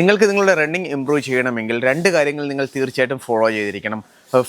നിങ്ങൾക്ക് നിങ്ങളുടെ running improve ചെയ്യണമെങ്കിൽ രണ്ട് കാര്യങ്ങൾ നിങ്ങൾ തീർച്ചയായിട്ടും ഫോളോ ചെയ്തിരിക്കണം.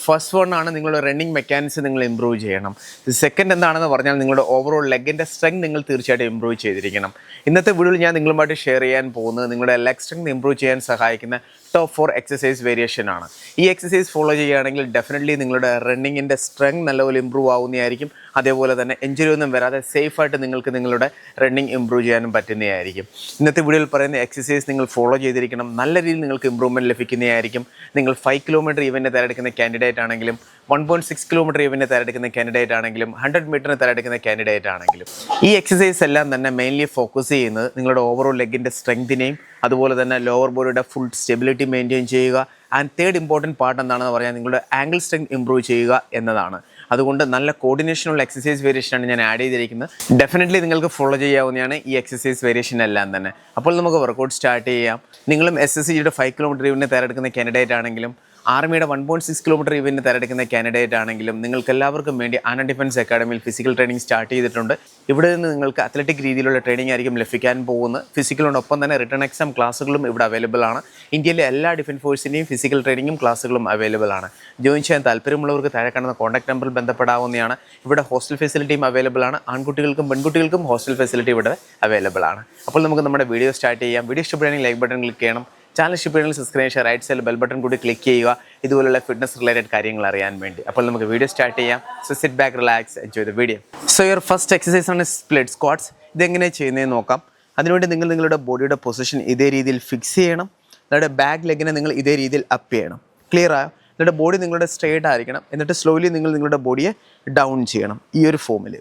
ഫസ്റ്റ് വൺ ആണ് നിങ്ങളുടെ റണ്ണിങ് മെക്കാനിക്സ് നിങ്ങൾ ഇമ്പ്രൂവ് ചെയ്യണം. സെക്കൻഡ് എന്താണെന്ന് പറഞ്ഞാൽ നിങ്ങളുടെ ഓവറോൾ ലെഗിന്റെ സ്ട്രെങ്ത് നിങ്ങൾ തീർച്ചയായിട്ടും ഇമ്പ്രൂവ് ചെയ്തിരിക്കണം. ഇന്നത്തെ വീഡിയോയിൽ ഞാൻ നിങ്ങളുമായിട്ട് ഷെയർ ചെയ്യാൻ പോകുന്നത് നിങ്ങളുടെ ലെഗ് സ്ട്രെങ്ത് ഇമ്പ്രൂവ് ചെയ്യാൻ സഹായിക്കുന്ന ടോപ്പ് ഫോർ എക്സസൈസ് വേരിയേഷൻ ആണ്. ഈ എക്സസൈസ് ഫോളോ ചെയ്യുകയാണെങ്കിൽ ഡെഫിനറ്റ്ലി നിങ്ങളുടെ റണ്ണിങ്ങിന്റെ സ്ട്രെങ്ത് നല്ലപോലെ ഇമ്പ്രൂവ് ആവുന്നതായിരിക്കും. അതേപോലെ തന്നെ എഞ്ചുറി ഒന്നും വരാതെ സേഫായിട്ട് നിങ്ങൾക്ക് നിങ്ങളുടെ റണ്ണിങ് ഇമ്പ്രൂവ് ചെയ്യാനും പറ്റുന്നതായിരിക്കും. ഇന്നത്തെ വീഡിയോയിൽ പറയുന്ന എക്സസൈസ് നിങ്ങൾ ഫോളോ ചെയ്തിരിക്കണം. നല്ല രീതിയിൽ നിങ്ങൾക്ക് ഇമ്പ്രൂവ്മെന്റ് ലഭിക്കുന്നതായിരിക്കും. നിങ്ങൾ ഫൈവ് കിലോമീറ്റർ ഇവന്റ് തയ്യാറെടുക്കുന്ന കാൻഡിഡേറ്റ് ആണെങ്കിലും one point six kilometre event തയ്യാറെടുക്കുന്ന കാൻഡിഡേറ്റ് ആണെങ്കിലും ഹൺഡ്രഡ് മീറ്ററിന് തയ്യാറെടുക്കുന്ന കാൻഡിഡേറ്റ് ആണെങ്കിലും. ഈ എക്സസൈസ് എല്ലാം തന്നെ മെയിൻലി ഫോക്കസ് ചെയ്യുന്നത് നിങ്ങളുടെ ഓവറോൾ ലെഗിന്റെ സ്ട്രെങ്തിനെയും അതുപോലെ തന്നെ ലോവർ ബോഡിയുടെ ഫുൾ സ്റ്റെബിലിറ്റി മെയിന്റെയിൻ ചെയ്യുക ആൻഡ് തേർഡ് ഇമ്പോർട്ടന്റ് പാർട്ട് എന്താണെന്ന് പറഞ്ഞാൽ നിങ്ങളുടെ ആംഗിൾ സ്ട്രെങ്ത് ഇമ്പ്രൂവ് ചെയ്യുക എന്നതാണ്. അതുകൊണ്ട് നല്ല കോർഡിനേഷനുള്ള എക്സസൈസ് വേരിയേഷനാണ് ഞാൻ ആഡ് ചെയ്തിരിക്കുന്നത്. ഡെഫിനറ്റ്ലി നിങ്ങൾക്ക് ഫോളോ ചെയ്യാവുന്നതാണ് ഈ എക്സസൈസ് വേരിയേഷൻ എല്ലാം തന്നെ. അപ്പോൾ നമുക്ക് വർക്കൗട്ട് സ്റ്റാർട്ട് ചെയ്യാം. നിങ്ങളും എസ് എസ് സിയുടെ ഫൈവ് കിലോമീറ്റർ ഇവനെ തയ്യാറെടുക്കുന്ന കാൻഡിഡേറ്റ് ആണെങ്കിലും ആർമിയുടെ one point six kilometre event തെരഞ്ഞെടുക്കുന്ന കാൻഡിഡേറ്റ് ആണെങ്കിലും നിങ്ങൾക്ക് എല്ലാവർക്കും വേണ്ടി ആന ഡിഫൻസ് അക്കാഡമിയിൽ ഫിസിക്കൽ ട്രെയിനിങ് സ്റ്റാർട്ട് ചെയ്തിട്ടുണ്ട്. ഇവിടെ നിന്ന് നിങ്ങൾക്ക് അത്ലറ്റിക് രീതിയിലുള്ള ട്രെയിനിങ് ആയിരിക്കും ലഭിക്കാൻ പോകുന്നത്. ഫിസിക്കലിനൊപ്പം തന്നെ റിട്ടേൺ എക്സാം ക്ലാസ്സുകളും ഇവിടെ അവൈലബിൾ ആണ്. ഇന്ത്യയിലെ എല്ലാ ഡിഫൻസ് ഫോഴ്സിന്റെയും ഫിസിക്കൽ ട്രെയിനിങ്ങും ക്ലാസ്സുകളും അവൈലബിൾ ആണ്. ജോയിൻ ചെയ്യാൻ താല്പര്യമുള്ളവർക്ക് താഴെ കാണുന്ന കോൺടാക്ട് നമ്പറിൽ ബന്ധപ്പെടാവുന്നതാണ്. ഇവിടെ ഹോസ്റ്റൽ ഫെസിലിറ്റിയും അവൈലബിൾ ആണ്. ആൺകുട്ടികൾക്കും പെൺകുട്ടികൾക്കും ഹോസ്റ്റൽ ഫെസിലിറ്റി ഇവിടെ അവൈലബിൾ ആണ്. അപ്പോൾ നമുക്ക് നമ്മുടെ വീഡിയോ സ്റ്റാർട്ട് ചെയ്യാം. വീഡിയോ ഇഷ്ടപ്പെടുകയാണെങ്കിൽ ലൈക്ക് ബട്ടൺ ക്ലിക്ക് ചെയ്യണം. ചാനൽ ഇഷ്ടപ്പെടുകയാണെങ്കിൽ സബ്സ്ക്രൈബ് ചെയ്യുക റൈറ്റ് സൈഡിൽ ബെൽ ബട്ടൺ കൂടി ക്ലിക്ക് ചെയ്യുക. ഇതുപോലുള്ള ഫിറ്റ്നസ് റിലേറ്റഡ് കാര്യങ്ങൾ അറിയാൻ വേണ്ടി. അപ്പോൾ നമുക്ക് വീഡിയോ സ്റ്റാർട്ട് ചെയ്യാം. So sit back relax enjoy the video so your first exercise ആണ് സ്പ്ലിറ്റ് സ്ക്വാട്സ് ഇതെങ്ങനെ ചെയ്യുന്നതെന്ന് നോക്കാം. അതിനുവേണ്ടി നിങ്ങൾ നിങ്ങളുടെ ബോഡിയുടെ പൊസിഷൻ ഇതേ രീതിയിൽ ഫിക്സ് ചെയ്യണം. നിങ്ങളുടെ ബാക്ക് ലെഗിനെ നിങ്ങൾ ഇതേ രീതിയിൽ അപ്പ് ചെയ്യണം. ക്ലിയർ ആയോ? നിങ്ങളുടെ ബോഡി നിങ്ങളുടെ സ്ട്രേറ്റ് ആയിരിക്കണം. എന്നിട്ട് സ്ലോലി നിങ്ങൾ നിങ്ങളുടെ ബോഡിയെ ഡൗൺ ചെയ്യണം. ഈ ഒരു ഫോമിൽ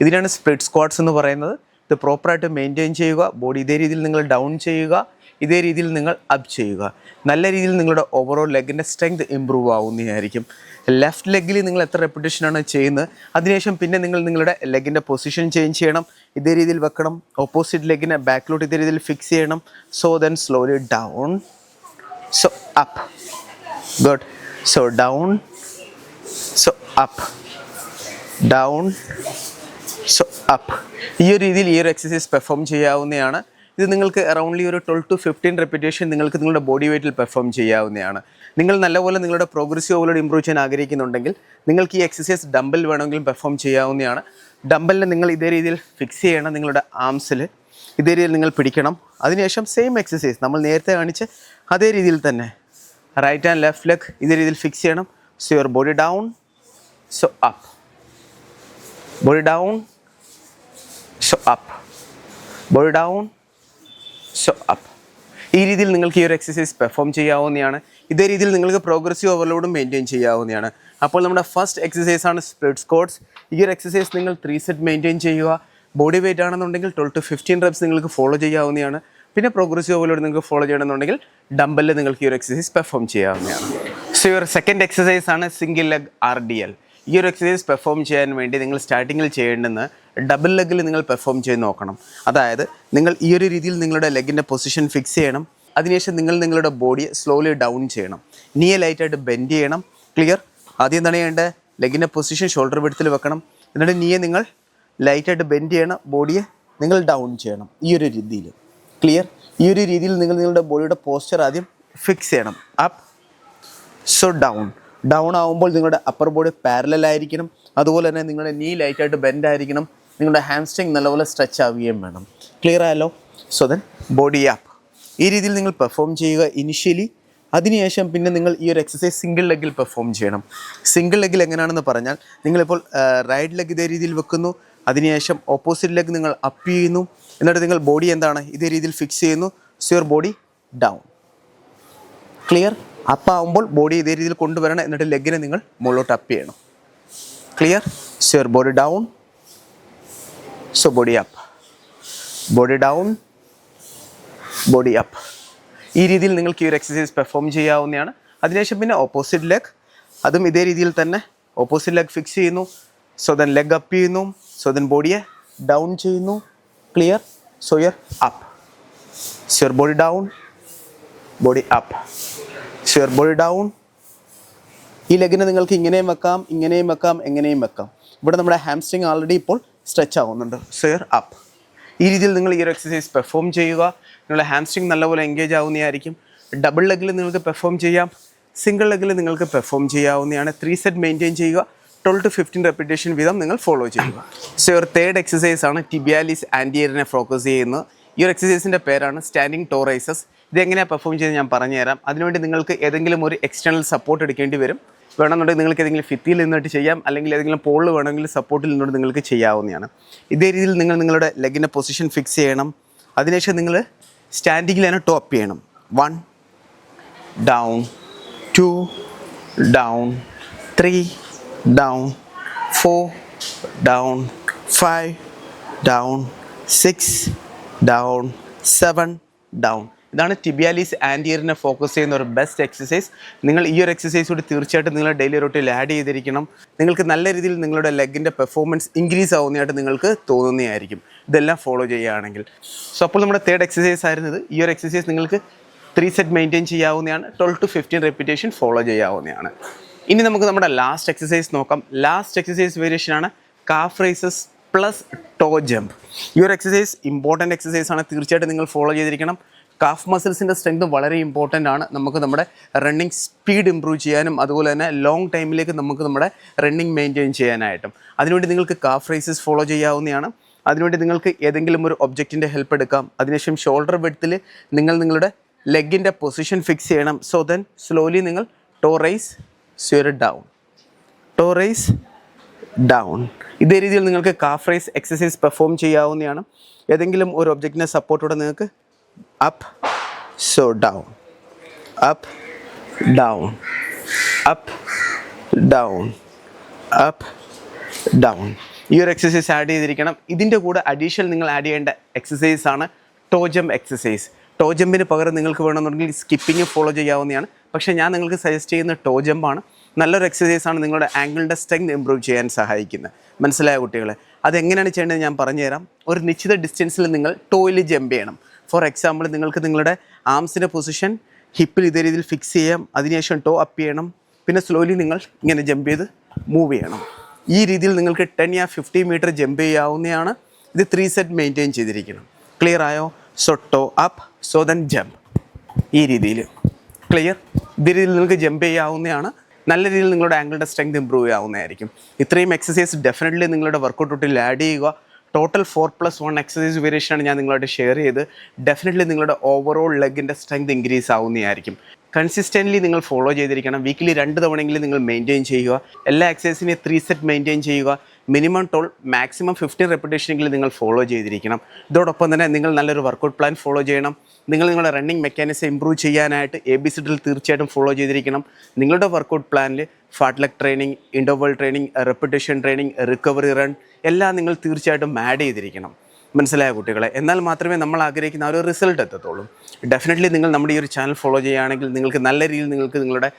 ഇതിനാണ് സ്പ്ലിറ്റ് സ്ക്വാട്സ് എന്ന് പറയുന്നത്. ഇത് പ്രോപ്പറായിട്ട് മെയിന്റെയിൻ ചെയ്യുക. ബോഡി ഇതേ രീതിയിൽ നിങ്ങൾ ഡൗൺ ചെയ്യുക. ഇതേ രീതിയിൽ നിങ്ങൾ അപ്പ് ചെയ്യുക. നല്ല രീതിയിൽ നിങ്ങളുടെ ഓവറോൾ ലെഗിന്റെ സ്ട്രെങ്ത് ഇമ്പ്രൂവ് ആവുന്നതായിരിക്കും. ലെഫ്റ്റ് ലെഗിൽ നിങ്ങൾ എത്ര റെപ്പിറ്റേഷനാണ് ചെയ്യുന്നത്? അതിനുശേഷം പിന്നെ നിങ്ങൾ നിങ്ങളുടെ ലെഗിന്റെ പൊസിഷൻ ചേഞ്ച് ചെയ്യണം. ഇതേ രീതിയിൽ വെക്കണം. ഓപ്പോസിറ്റ് ലെഗിനെ ബാക്കിലോട്ട് ഇതേ രീതിയിൽ ഫിക്സ് ചെയ്യണം. So then slowly down so up good so down so up down so up ഈ ഒരു രീതിയിൽ ഈ ഒരു എക്സസൈസ് പെർഫോം ചെയ്യാവുന്നതാണ്. ഇത് നിങ്ങൾക്ക് അറൗണ്ട്ലി ഒരു ട്വൽവ് ടു ഫിഫ്റ്റീൻ റെപ്പിറ്റേഷൻ നിങ്ങൾക്ക് നിങ്ങളുടെ ബോഡി വെയ്റ്റിൽ പെർഫോം ചെയ്യാവുന്നതാണ്. നിങ്ങൾ നല്ലപോലെ നിങ്ങളുടെ പ്രോഗ്രസീവ് ഓവലോഡ് ഇമ്പ്രൂവ് ചെയ്യാൻ ആഗ്രഹിക്കുന്നുണ്ടെങ്കിൽ നിങ്ങൾക്ക് ഈ എക്സസൈസ് ഡംബൽ വേണമെങ്കിലും പെർഫോം ചെയ്യാവുന്നതാണ്. ഡംബലിനെ നിങ്ങൾ ഇതേ രീതിയിൽ ഫിക്സ് ചെയ്യണം നിങ്ങളുടെ ആംസിൽ ഇതേ രീതിയിൽ നിങ്ങൾ പിടിക്കണം. അതിനുശേഷം സെയിം എക്സസൈസ് നമ്മൾ നേരത്തെ കാണിച്ച് അതേ രീതിയിൽ തന്നെ. റൈറ്റ് ആൻഡ് ലെഫ്റ്റ് ലെഗ് ഇതേ രീതിയിൽ ഫിക്സ് ചെയ്യണം. So your body down so up body down so up body down so up ഈ രീതിയിൽ നിങ്ങൾക്ക് ഈ ഒരു എക്സസൈസ് പെർഫോം ചെയ്യാവുന്നതാണ്. ഇതേ രീതിയിൽ നിങ്ങൾക്ക് പ്രോഗ്രസീവ് ഓവർലോഡും മെയിന്റെയിൻ ചെയ്യാവുന്നതാണ്. അപ്പോൾ നമ്മുടെ ഫസ്റ്റ് എക്സസൈസ് ആണ് സ്പ്ലിറ്റ് സ്കോട്ട്സ് ഈ ഒരു എക്സസൈസ് നിങ്ങൾ ത്രീ സെറ്റ് മെയിന്റെയിൻ ചെയ്യുക. ബോഡി വെയിറ്റ് ആണെന്നുണ്ടെങ്കിൽ ട്വൽവ് ടു ഫിഫ്റ്റീൻ റെപ്സ് നിങ്ങൾക്ക് ഫോളോ ചെയ്യാവുന്നതാണ്. പിന്നെ പ്രോഗ്രസീവ് ഓവർലോഡ് നിങ്ങൾക്ക് ഫോളോ ചെയ്യണമെന്നുണ്ടെങ്കിൽ ഡംബലിൽ നിങ്ങൾക്ക് ഈ ഒരു എക്സസൈസ് പെർഫോം ചെയ്യാവുന്നതാണ്. സോ യുവർ സെക്കൻഡ് എക്സസൈസ് ആണ് single leg R D L ഈ ഒരു എക്സസൈസ് പെർഫോം ചെയ്യാൻ വേണ്ടി നിങ്ങൾ സ്റ്റാർട്ടിങ്ങിൽ ചെയ്യേണ്ടുന്ന ഡബിൾ ലെഗിൽ നിങ്ങൾ പെർഫോം ചെയ്ത് നോക്കണം. അതായത് നിങ്ങൾ ഈ ഒരു രീതിയിൽ നിങ്ങളുടെ ലെഗിന്റെ പൊസിഷൻ ഫിക്സ് ചെയ്യണം. അതിനുശേഷം നിങ്ങൾ നിങ്ങളുടെ ബോഡിയെ സ്ലോലി ഡൗൺ ചെയ്യണം. നിയ ലൈറ്റായിട്ട് ബെൻഡ് ചെയ്യണം. ക്ലിയർ ആദ്യം എന്താണ് ചെയ്യേണ്ടത്? ലെഗിന്റെ പൊസിഷൻ ഷോൾഡർ വിടത്തിൽ വെക്കണം. എന്നിട്ട് നീയെ നിങ്ങൾ ലൈറ്റായിട്ട് ബെൻഡ് ചെയ്യണം. ബോഡിയെ നിങ്ങൾ ഡൗൺ ചെയ്യണം. ഈ ഒരു രീതിയിൽ. ക്ലിയർ ഈ ഒരു രീതിയിൽ നിങ്ങൾ നിങ്ങളുടെ ബോഡിയുടെ പോസ്ചർ ആദ്യം ഫിക്സ് ചെയ്യണം. അപ്പ് സോ ഡൗൺ ഡൗൺ ആവുമ്പോൾ നിങ്ങളുടെ അപ്പർ ബോഡി പാരലൽ ആയിരിക്കണം. അതുപോലെ തന്നെ നിങ്ങളുടെ നീ ലൈറ്റായിട്ട് ബെൻഡ് ആയിരിക്കണം. നിങ്ങളുടെ ഹാംസ്ട്രിങ് നല്ലപോലെ സ്ട്രെച്ച് ആവുകയും വേണം. ക്ലിയർ ആയല്ലോ? സോ ദെൻ ബോഡി ആപ്പ് ഈ രീതിയിൽ നിങ്ങൾ പെർഫോം ചെയ്യുക ഇനിഷ്യലി അതിനുശേഷം പിന്നെ നിങ്ങൾ ഈ ഒരു എക്സസൈസ് സിംഗിൾ ലെഗിൽ പെർഫോം ചെയ്യണം. സിംഗിൾ ലെഗിൽ എങ്ങനെയാണെന്ന് പറഞ്ഞാൽ നിങ്ങളിപ്പോൾ റൈറ്റ് ലെഗ് ഇതേ രീതിയിൽ വെക്കുന്നു. അതിനുശേഷം ഓപ്പോസിറ്റ് ലെഗ് നിങ്ങൾ അപ്പ് ചെയ്യുന്നു. എന്നിട്ട് നിങ്ങൾ ബോഡി എന്താണ്? ഇതേ രീതിയിൽ ഫിക്സ് ചെയ്യുന്നു. So your body down clear up ആവുമ്പോൾ ബോഡി ഇതേ രീതിയിൽ കൊണ്ടുവരണം എന്നിട്ട് ലെഗിനെ നിങ്ങൾ മുകളിലോട്ട് അപ്പ് ചെയ്യണം. Clear so your body down so body up body down body up ഈ രീതിയിൽ നിങ്ങൾക്ക് ഈ ഒരു എക്സസൈസ് പെർഫോം ചെയ്യാവുന്നതാണ്. അതിനുശേഷം പിന്നെ ഓപ്പോസിറ്റ് ലെഗ് അതും ഇതേ രീതിയിൽ തന്നെ ഓപ്പോസിറ്റ് ലെഗ് ഫിക്സ് ചെയ്യുന്നു. സോ ദൻ ലെഗ് അപ്പ് ചെയ്യുന്നു. സോ ദൻ ബോഡിയെ ഡൗൺ ചെയ്യുന്നു. Clear so your up so your body down body up ball body down ഈ ലെഗിനെ നിങ്ങൾക്ക് ഇങ്ങനെയും വെക്കാം ഇങ്ങനെയും വെക്കാം എങ്ങനെയും വെക്കാം. ഇവിടെ നമ്മുടെ ഹാംസ്ട്രിങ് ആൾറെഡി ഇപ്പോൾ സ്ട്രെച്ച് ആവുന്നുണ്ട്. ഷെയർ അപ്പ് ഈ രീതിയിൽ നിങ്ങൾ ഈ ഒരു എക്സസൈസ് പെർഫോം ചെയ്യുക. നിങ്ങളുടെ ഹാംസ്ട്രിങ് നല്ലപോലെ എൻഗേജ് ആവുന്നതായിരിക്കും. ഡബിൾ ലെഗിൽ നിങ്ങൾക്ക് പെർഫോം ചെയ്യാം. സിംഗിൾ ലെഗിൽ നിങ്ങൾക്ക് പെർഫോം ചെയ്യാവുന്നതാണ്. ത്രീ സെറ്റ് മെയിന്റെയിൻ ചെയ്യുക. ട്വൽവ് ടു ഫിഫ്റ്റീൻ റെപ്പിറ്റേഷൻ വീതം നിങ്ങൾ ഫോളോ ചെയ്യുക. സോ ഒരു തേർഡ് എക്സസൈസ് ആണ് ടിബിയാലിസ് ആന്റിയറിനെ ഫോക്കസ് ചെയ്യുന്നത്. ഈ ഒരു എക്സസൈസിന്റെ പേരാണ് സ്റ്റാൻഡിങ് ടോറൈസസ് ഇത് എങ്ങനെയാണ് പെർഫോം ചെയ്യുന്നത് ഞാൻ പറഞ്ഞുതരാം. അതിനുവേണ്ടി നിങ്ങൾക്ക് ഏതെങ്കിലും ഒരു എക്സ്റ്റേണൽ സപ്പോർട്ട് എടുക്കേണ്ടി വരും. വേണമെന്നുണ്ടെങ്കിൽ നിങ്ങൾക്ക് ഏതെങ്കിലും ഫിത്തിയിൽ നിന്നിട്ട് ചെയ്യാം. അല്ലെങ്കിൽ ഏതെങ്കിലും പോളിൽ വേണമെങ്കിൽ സപ്പോർട്ടിൽ നിന്നുകൊണ്ട് നിങ്ങൾക്ക് ചെയ്യാവുന്നതാണ്. ഇതേ രീതിയിൽ നിങ്ങൾ നിങ്ങളുടെ ലെഗിന്റെ പൊസിഷൻ ഫിക്സ് ചെയ്യണം. അതിനുശേഷം നിങ്ങൾ സ്റ്റാൻഡിങ്ങിൽ തന്നെ ടോപ്പ് ചെയ്യണം. One down two down three down four down five down six down seven down ഇതാണ് ടിബിയാലിസ് ആന്റിയറിനെ ഫോക്കസ് ചെയ്യുന്ന ഒരു ബെസ്റ്റ് എക്സസൈസ് നിങ്ങൾ ഈ ഒരു എക്സസൈസ് കൂടി തീർച്ചയായിട്ടും നിങ്ങളുടെ ഡെയിലി റൊട്ടിൽ ആഡ് ചെയ്തിരിക്കണം. നിങ്ങൾക്ക് നല്ല രീതിയിൽ നിങ്ങളുടെ ലെഗിന്റെ പെർഫോമൻസ് ഇൻക്രീസ് ആവുന്നതായിട്ട് നിങ്ങൾക്ക് തോന്നുന്നതായിരിക്കും. ഇതെല്ലാം ഫോളോ ചെയ്യുകയാണെങ്കിൽ. സോ അപ്പോൾ നമ്മുടെ തേർഡ് എക്സസൈസ് ആയിരുന്നത് ഈ ഒരു എക്സസൈസ് നിങ്ങൾക്ക് ത്രീ സെറ്റ് മെയിന്റെയിൻ ചെയ്യാവുന്നതാണ്. Twelve to fifteen repetition follow ചെയ്യാവുന്നതാണ്. ഇനി നമുക്ക് നമ്മുടെ ലാസ്റ്റ് എക്സസൈസ് നോക്കാം. Last exercise വേരിയേഷനാണ് calf raises plus toe jump ഈ ഒരു എക്സസൈസ് ഇമ്പോർട്ടന്റ് എക്സസൈസ് ആണ്. തീർച്ചയായിട്ടും നിങ്ങൾ ഫോളോ ചെയ്തിരിക്കണം. കാഫ് മസിൽസിന്റെ സ്ട്രെങ്ത് വളരെ ഇമ്പോർട്ടന്റ് ആണ്. നമുക്ക് നമ്മുടെ റണ്ണിങ് സ്പീഡ് ഇമ്പ്രൂവ് ചെയ്യാനും അതുപോലെ തന്നെ ലോങ് ടൈമിലേക്ക് നമുക്ക് നമ്മുടെ റണ്ണിങ് മെയിന്റെയിൻ ചെയ്യാനായിട്ടും. അതിനുവേണ്ടി നിങ്ങൾക്ക് കാഫ് റൈസസ് ഫോളോ ചെയ്യാവുന്നതാണ്. അതിനുവേണ്ടി നിങ്ങൾക്ക് ഏതെങ്കിലും ഒരു ഒബ്ജക്റ്റിന്റെ ഹെൽപ്പ് എടുക്കാം. അതിനുശേഷം ഷോൾഡർ വെഡ്ത്തിൽ നിങ്ങൾ നിങ്ങളുടെ ലെഗിന്റെ പൊസിഷൻ ഫിക്സ് ചെയ്യണം. സോ ദെൻ സ്ലോലി നിങ്ങൾ ടോ റൈസ് ആവും ഡൗൺ ടോ റൈസ് ഡൗൺ ഇതേ രീതിയിൽ നിങ്ങൾക്ക് കാഫ് റൈസ് എക്സസൈസ് പെർഫോം ചെയ്യാവുന്നതാണ്. ഏതെങ്കിലും ഒരു ഒബ്ജക്റ്റിനെ സപ്പോർട്ടോടെ നിങ്ങൾക്ക് up so down up down up down up down ഈ ഒരു എക്സസൈസ് ആഡ് ചെയ്തിരിക്കണം. ഇതിന്റെ കൂടെ അഡീഷണൽ നിങ്ങൾ ആഡ് ചെയ്യേണ്ട എക്സസൈസ് ആണ് ടോജം എക്സസൈസ് ടോജമ്പിന് പകരം നിങ്ങൾക്ക് വേണമെന്നുണ്ടെങ്കിൽ സ്കിപ്പിംഗ് ഫോളോ ചെയ്യാവുന്നതാണ്. പക്ഷേ ഞാൻ നിങ്ങൾക്ക് സജസ്റ്റ് ചെയ്യുന്ന ടോജമ്പാണ് നല്ലൊരു എക്സസൈസ് ആണ് നിങ്ങളുടെ ആംഗിളിന്റെ സ്ട്രെങ്ത് ഇമ്പ്രൂവ് ചെയ്യാൻ സഹായിക്കുന്നത്. മനസ്സിലായ കുട്ടികളെ? അതെങ്ങനെയാണ് ചെയ്യേണ്ടത് ഞാൻ പറഞ്ഞുതരാം. ഒരു നിശ്ചിത ഡിസ്റ്റൻസിൽ നിങ്ങൾ ടോയിൽ ജമ്പ് ചെയ്യണം. ഫോർ എക്സാമ്പിൾ നിങ്ങൾക്ക് നിങ്ങളുടെ ആംസിന്റെ പൊസിഷൻ ഹിപ്പിൽ ഇതേ രീതിയിൽ ഫിക്സ് ചെയ്യാം. അതിനുശേഷം ടോ അപ്പ് ചെയ്യണം. പിന്നെ സ്ലോലി നിങ്ങൾ ഇങ്ങനെ ജമ്പ് ചെയ്ത് മൂവ് ചെയ്യണം. ഈ രീതിയിൽ നിങ്ങൾക്ക് ടെൻ യാ ഫിഫ്റ്റി മീറ്റർ ജമ്പ് ചെയ്യാവുന്നതാണ്. ഇത് ത്രീ സെറ്റ് മെയിന്റെയിൻ ചെയ്തിരിക്കണം. ക്ലിയർ ആയോ? So toe up so then jump ഈ രീതിയിൽ. ക്ലിയർ ഇതേ രീതിയിൽ നിങ്ങൾക്ക് ജമ്പ് ചെയ്യാവുന്നതാണ്. നല്ല രീതിയിൽ നിങ്ങളുടെ ആംഗിളുടെ സ്ട്രെങ്ത് ഇമ്പ്രൂവ് ചെയ്യാവുന്നതായിരിക്കും. ഇത്രയും എക്സസൈസ് ഡെഫിനറ്റ്ലി നിങ്ങളുടെ വർക്കൗട്ട് റൂട്ടിൽ ആഡ് ചെയ്യുക. Total four plus one exercise വേരിയേഷനാണ് ഞാൻ നിങ്ങളോട് ഷെയർ ചെയ്ത്. ഡെഫിനറ്റ്ലി നിങ്ങളുടെ ഓവറോൾ ലെഗിന്റെ സ്ട്രെങ്ത് ഇൻക്രീസ് ആവുന്നതായിരിക്കും. കൺസിസ്റ്റന്റ്ലി നിങ്ങൾ ഫോളോ ചെയ്തിരിക്കണം. വീക്കിലി രണ്ട് തവണയെങ്കിലും നിങ്ങൾ മെയിന്റെയിൻ ചെയ്യുക. എല്ലാ എക്സസൈസിനെയും ത്രീ സെറ്റ് മെയിന്റെയിൻ ചെയ്യുക. മിനിമം ടോൾ മാക്സിമം ഫിഫ്റ്റീൻ റെപ്പിറ്റേഷനെങ്കിലും നിങ്ങൾ ഫോളോ ചെയ്തിരിക്കണം. ഇതോടൊപ്പം തന്നെ നിങ്ങൾ നല്ലൊരു വർക്കൗട്ട് പ്ലാൻ ഫോളോ ചെയ്യണം. നിങ്ങൾ നിങ്ങളുടെ റണ്ണിങ് മെക്കാനിസം ഇമ്പ്രൂവ് ചെയ്യാനായിട്ട് എ ബി സി തീർച്ചയായിട്ടും ഫോളോ ചെയ്തിരിക്കണം. നിങ്ങളുടെ വർക്കൗട്ട് പ്ലാനിൽ fartlek training interval training repetition training recovery run എല്ലാം നിങ്ങൾ തീർച്ചയായിട്ടും ആഡ് ചെയ്തിരിക്കണം. മനസ്സിലായ കുട്ടികളെ. എന്നാൽ മാത്രമേ നമ്മൾ ആഗ്രഹിക്കുന്ന ആ ഒരു റിസൾട്ട് എത്തത്തുള്ളൂ. ഡെഫിനറ്റ്ലി നിങ്ങൾ നമ്മുടെ ഈ ഒരു ചാനൽ ഫോളോ ചെയ്യുകയാണെങ്കിൽ നിങ്ങൾക്ക് നല്ല രീതിയിൽ നിങ്ങൾക്ക് നിങ്ങളുടെ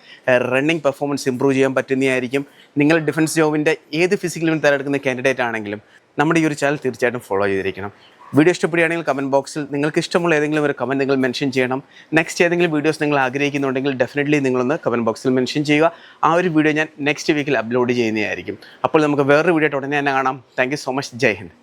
റണ്ണിങ് പെർഫോമൻസ് ഇമ്പ്രൂവ് ചെയ്യാൻ പറ്റുന്നതായിരിക്കും. നിങ്ങൾ ഡിഫൻസ് ജോബിന്റെ ഏത് ഫിസിക്കലും തിരഞ്ഞെടുക്കുന്ന കാൻഡിഡേറ്റ് ആണെങ്കിലും നമ്മുടെ ഈ ഒരു ചാനൽ തീർച്ചയായിട്ടും ഫോളോ ചെയ്തിരിക്കണം. വീഡിയോ ഇഷ്ടപ്പെടുകയാണെങ്കിൽ കമന്റ് ബോക്സിൽ നിങ്ങൾക്ക് ഇഷ്ടമുള്ള ഏതെങ്കിലും ഒരു കമന്റ് നിങ്ങൾ മെൻഷൻ ചെയ്യണം. നെക്സ്റ്റ് ഏതെങ്കിലും വീഡിയോസ് നിങ്ങൾ ആഗ്രഹിക്കുന്നുണ്ടെങ്കിൽ ഡെഫിനറ്റ്ലി നിങ്ങളൊന്ന് കമന്റ് ബോക്സിൽ മെൻഷൻ ചെയ്യുക. ആ ഒരു വീഡിയോ ഞാൻ നെക്സ്റ്റ് വീക്കിൽ അപ്ലോഡ് ചെയ്യുന്നതായിരിക്കും. അപ്പോൾ നമുക്ക് വേറൊരു വീഡിയോ ഉടനെ തന്നെ കാണാം. Thank so much Jai Hind.